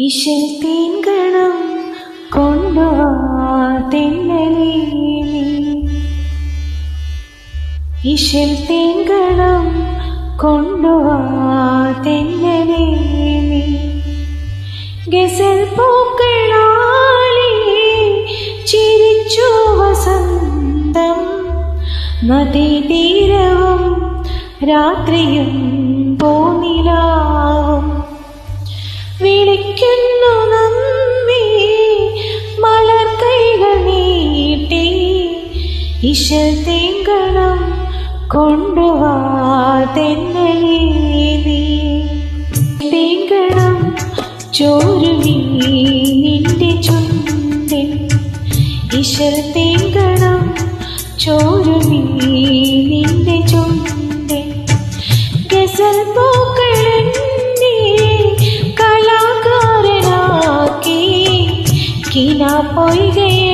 ഇശൽ തീൻകണം കൊണ്ടുവാ തെന്നലേ. ഇശൽ തീൻകണം കൊണ്ടുവാ തെന്നലേ. ഗസൽ പൂക്കളാലേ ചിരിച്ചു വസന്തം നദീതീരവും രാത്രിയും ഇശൽ തീങ്കണം കൊണ്ടുവാ തെന്നലേ നീ. തീങ്കണം ചോരുവീ നിന്റെ ചുണ്ടിൻ ഇശൽ തീങ്കണം ചോരുവീ നിന്റെ ചുണ്ടിൻ ഗസൽ പൂക്കളെന്നെ കലാകാരനാക്കി കിനാ പൊയ്കയിൽ